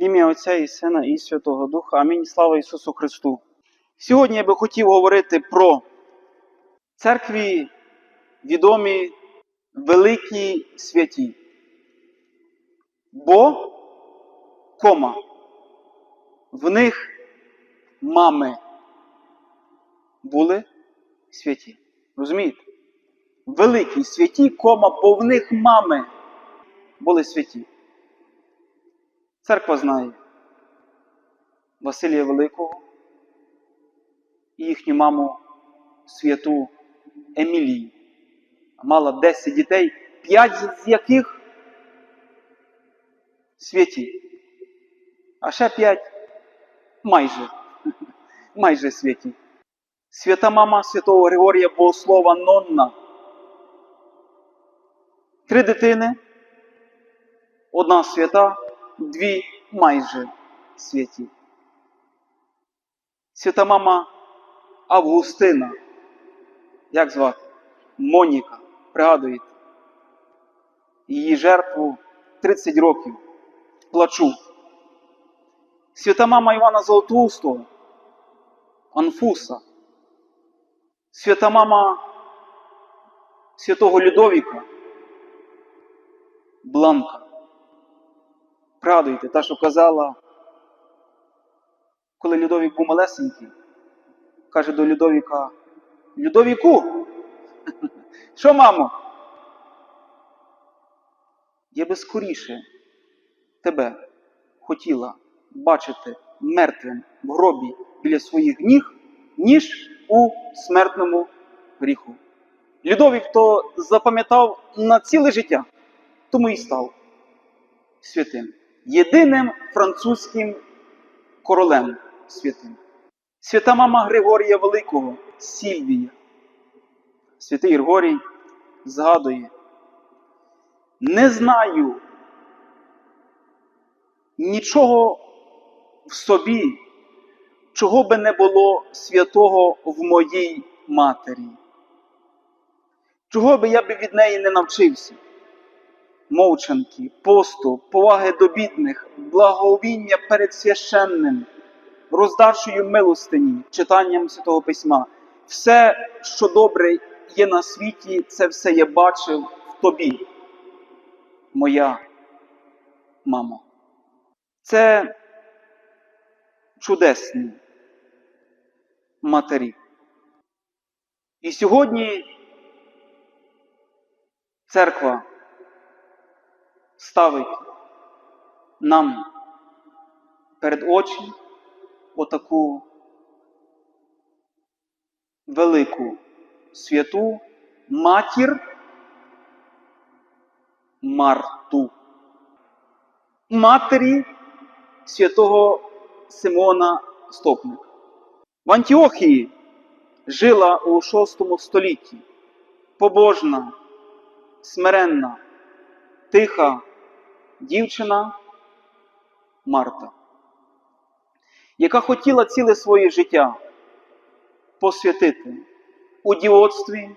Ім'я Отця і Сина і Святого Духа. Амінь. Слава Ісусу Христу. Сьогодні я би хотів говорити про церкві відомі великі святі. Бо, кома, в них мами були святі. Розумієте? Великі святі, кома, бо в них мами були святі. Церква знає Василія Великого і їхню маму святу Емілію. Мала 10 дітей, 5 з яких святі. А ще 5 майже, майже святі. Свята мама святого Григорія Богослова Нонна. Три дитини, одна свята, дві майже святі. Свята мама Августина. Як звати? Моніка. Пригадуєте? Її жертву 30 років. Плачу. Свята мама Івана Золотоустого. Анфуса. Свята мама святого Людовіка. Бланка. Пригадуєте, та, що казала, коли Людовік був малесенький, каже до Людовіка, Людовіку, що, мамо? Я би скоріше тебе хотіла бачити мертвим в гробі біля своїх ніг, ніж у смертному гріху. Людовік то запам'ятав на ціле життя, тому і став святим. Єдиним французьким королем святим. Свята мама Григорія Великого, Сільвія. Святий Григорій згадує, не знаю нічого в собі, чого би не було святого в моїй матері. Чого би я би від неї не навчився? Мовчанки, посту, поваги до бідних, благовіння перед священним, роздачею милостині, читанням Святого Письма. Все, що добре є на світі, це все я бачив в тобі, моя мамо. Це чудесні матері. І сьогодні церква ставить нам перед очі отаку велику святу матір Марту, матері святого Симона Стопника. В Антіохії жила у VI столітті побожна, смиренна, тиха дівчина Марта, яка хотіла ціле своє життя посвятити у дівоцтві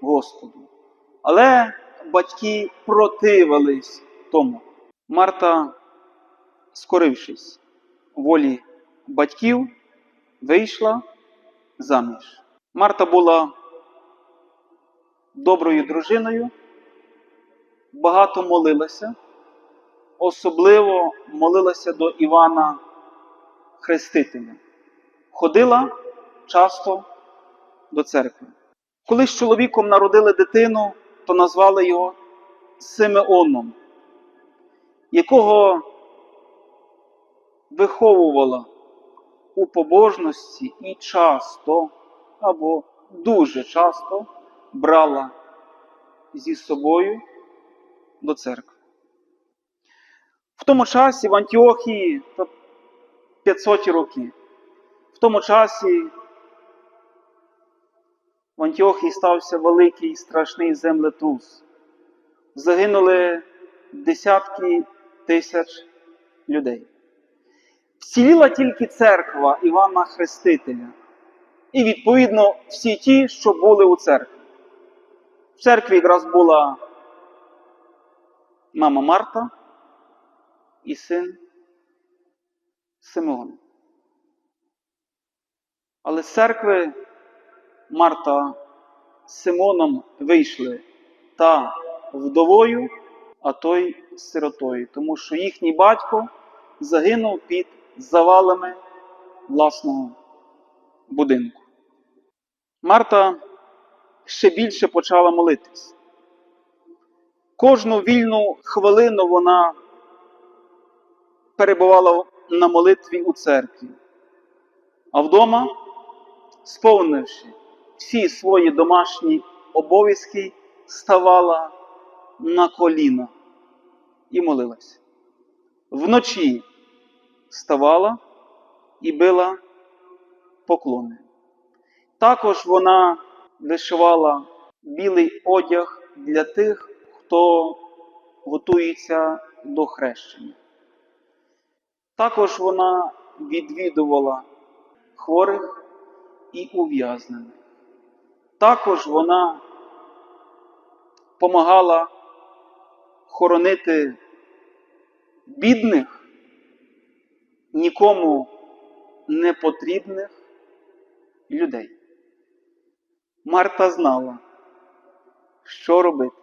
Господу. Але батьки противились тому. Марта, скорившись волі батьків, вийшла заміж. Марта була доброю дружиною, багато молилася, особливо молилася до Івана Хрестителя. Ходила часто до церкви. Коли з чоловіком народили дитину, то назвали його Симеоном, якого виховувала у побожності і часто або дуже часто брала зі собою до церкви. В тому часі в Антіохії, то 500 років, в тому часі в Антіохії стався великий страшний землетрус. Загинули десятки тисяч людей. Вціліла тільки церква Івана Хрестителя. І, відповідно, всі ті, що були у церкві. В церкві якраз була мама Марта і син Симеон. Але з церкви Марта з Симоном вийшли та вдовою, а той сиротою, тому що їхній батько загинув під завалами власного будинку. Марта ще більше почала молитись. Кожну вільну хвилину вона перебувала на молитві у церкві, а вдома, сповнивши всі свої домашні обов'язки, ставала на коліна і молилась. Вночі ставала і била поклони. Також вона вишивала білий одяг для тих, хто готується до хрещення. Також вона відвідувала хворих і ув'язнених. Також вона помагала хоронити бідних, нікому не потрібних людей. Марта знала, що робити.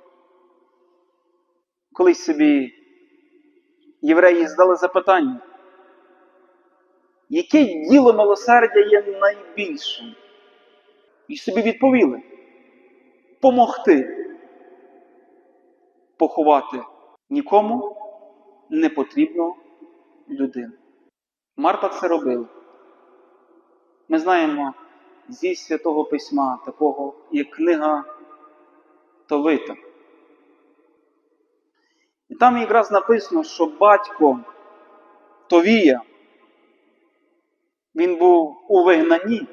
Колись собі євреї здали запитання, яке діло милосердя є найбільшим? І собі відповіли помогти поховати нікому не потрібну людину. Марта це робила. Ми знаємо зі святого письма, такого як книга Товита. І там якраз написано, що батько Товія, він був у вигнанні,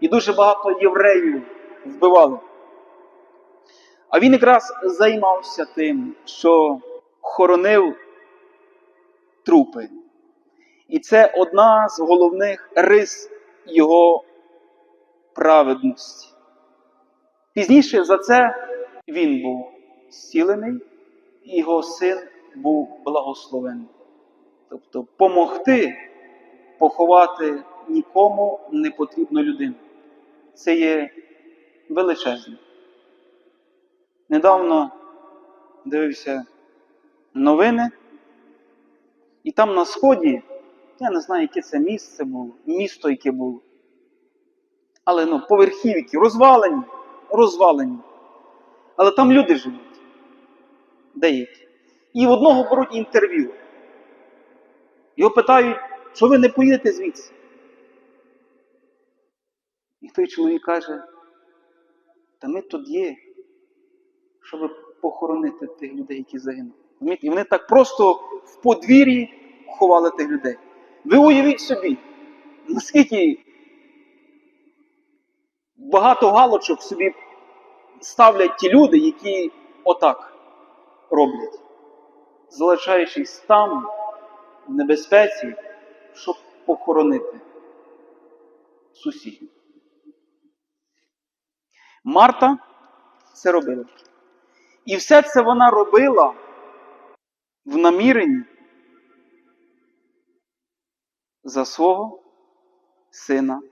і дуже багато євреїв вбивали. А він якраз займався тим, що хоронив трупи. І це одна з головних рис його праведності. Пізніше за це він був зцілений, і його син був благословений. Тобто помогти поховати нікому не потрібну людину. Це є величезне. Недавно дивився новини, і там на сході, я не знаю, яке це місце було, місто, яке було. Але ну, поверхівки розвалені, розвалені. Але там люди живуть. Деякі. І в одного беруть інтерв'ю. Його питають, що ви не поїдете звідси? І той чоловік каже, та ми тут є, щоб похоронити тих людей, які загинули. І вони так просто в подвір'ї ховали тих людей. Ви уявіть собі, наскільки багато галочок собі ставлять ті люди, які отак роблять, залишаючись там, в небезпеці, щоб похоронити сусідів. Марта це робила. І все це вона робила в наміренні за свого сина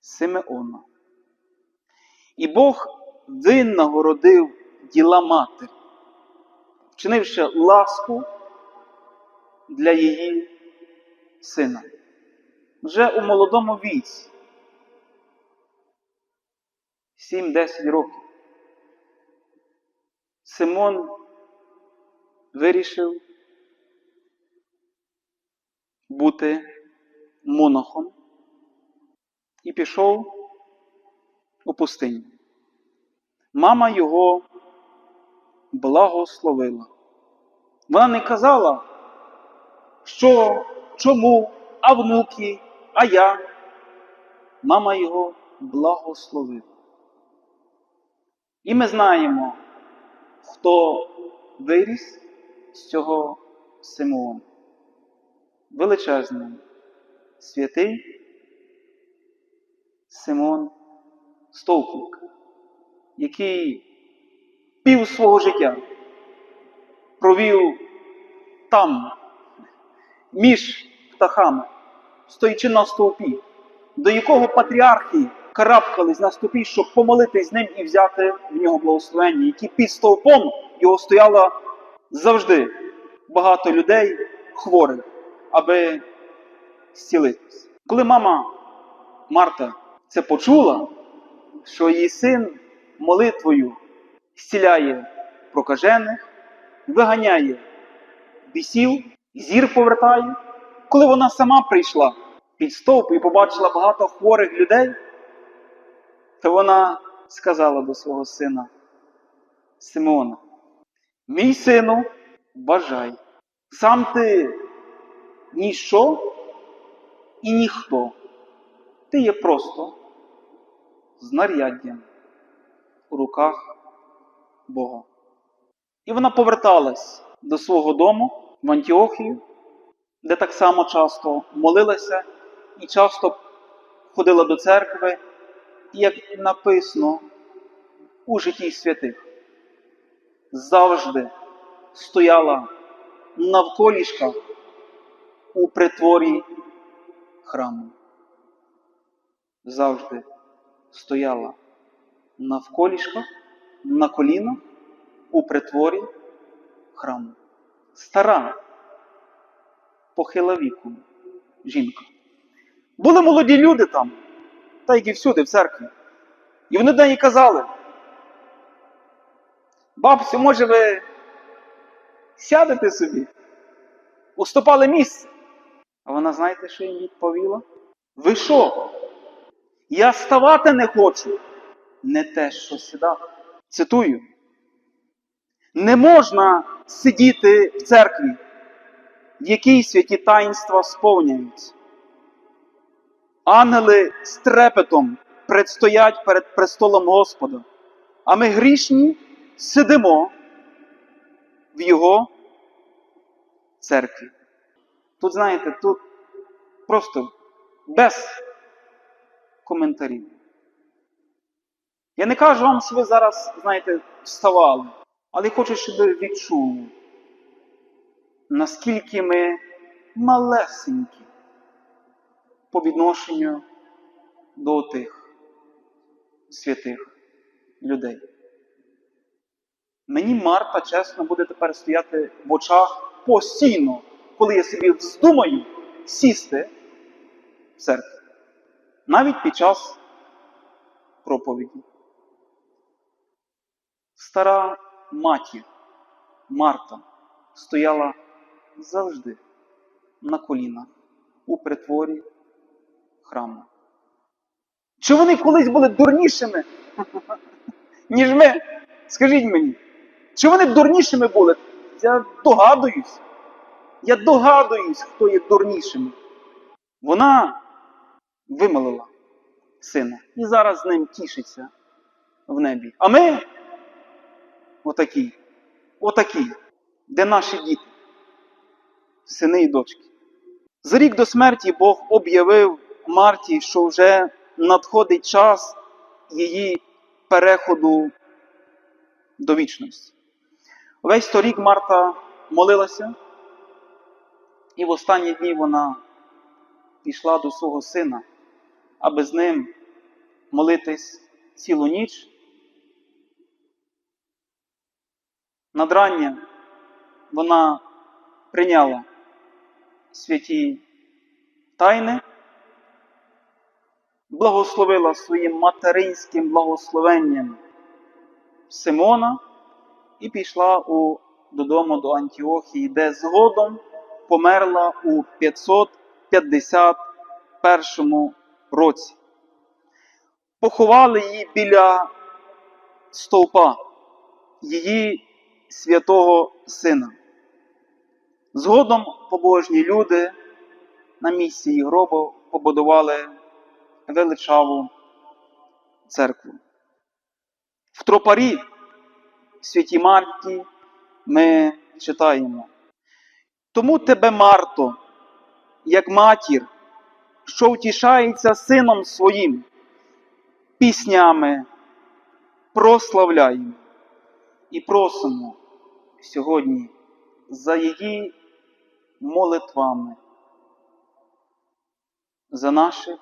Симеона. І Бог винагородив діла матері, вчинивши ласку для її сина. Вже у молодому віці, 7-10 років, Симон вирішив бути монахом і пішов у пустиню. Мама його благословила. Вона не казала, що чому, а внуки, а я. Мама його благословила. І ми знаємо, хто виріс з цього Симеона. Величезний, святий Симон Стовпник, який пів свого життя провів там, між птахами. стоячи на стовпі, до якого патріархи карабкались на стовпі, щоб помолитись з ним і взяти в нього благословення, які під стовпом його стояло завжди багато людей хворих, аби зцілитись. Коли мама Марта це почула, що її син молитвою зціляє прокажених, виганяє бісів, зір повертає. Коли вона сама прийшла під стовп і побачила багато хворих людей, то вона сказала до свого сина Симеона: Мій сину, бажай, сам ти ніщо і ніхто. Ти є просто знаряддям у руках Бога. І вона поверталась до свого дому в Антіохію, де так само часто молилася і часто ходила до церкви, і як написано у житті святих, завжди стояла навколішках у притворі храму. Завжди стояла навколішках, на колінах у притворі храму. Стара, похила віку жінка. Були молоді люди там, та як і всюди в церкві. І вони до неї казали, бабцю, може ви сядете собі? Уступали місце. А вона, знаєте, що їм відповіла? Ви що? Я ставати не хочу, не те, що сідати. Цитую. Не можна сидіти в церкві, якій святі таїнства сповняються. Ангели з трепетом предстоять перед престолом Господа, а ми грішні сидимо в Його церкві. Тут, знаєте, тут просто без коментарів. Я не кажу вам, що ви зараз, знаєте, вставали, але хочу, щоб ви відчули, наскільки ми малесенькі по відношенню до тих святих людей. Мені Марта, чесно, буде тепер стояти в очах постійно, коли я собі вздумаю сісти в церкві. Навіть під час проповіді. Стара матір Марта стояла завжди на колінах у притворі храму. Чи вони колись були дурнішими, ніж ми? Скажіть мені, чи вони дурнішими були? Я догадуюсь. Я догадуюсь, хто є дурнішими. Вона вимолила сина і зараз з ним тішиться в небі. А ми отакі, отакі, де наші діти, сини і дочки. За рік до смерті Бог об'явив Марті, що вже надходить час її переходу до вічності. Весь торік Марта молилася, і в останні дні вона пішла до свого сина, аби з ним молитись цілу ніч. Надрання вона прийняла святі тайни, благословила своїм материнським благословенням Симона і пішла у, додому до Антіохії, де згодом померла у 551 році. Поховали її біля стовпа, її святого сина. Згодом побожні люди на місці її гробу побудували величаву церкву. В тропарі святі Марті ми читаємо. Тому тебе, Марто, як матір, що втішається сином своїм, піснями прославляємо і просимо сьогодні за її молитвами. за наших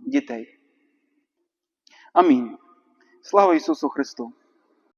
дітей. Амінь. Слава Ісусу Христу!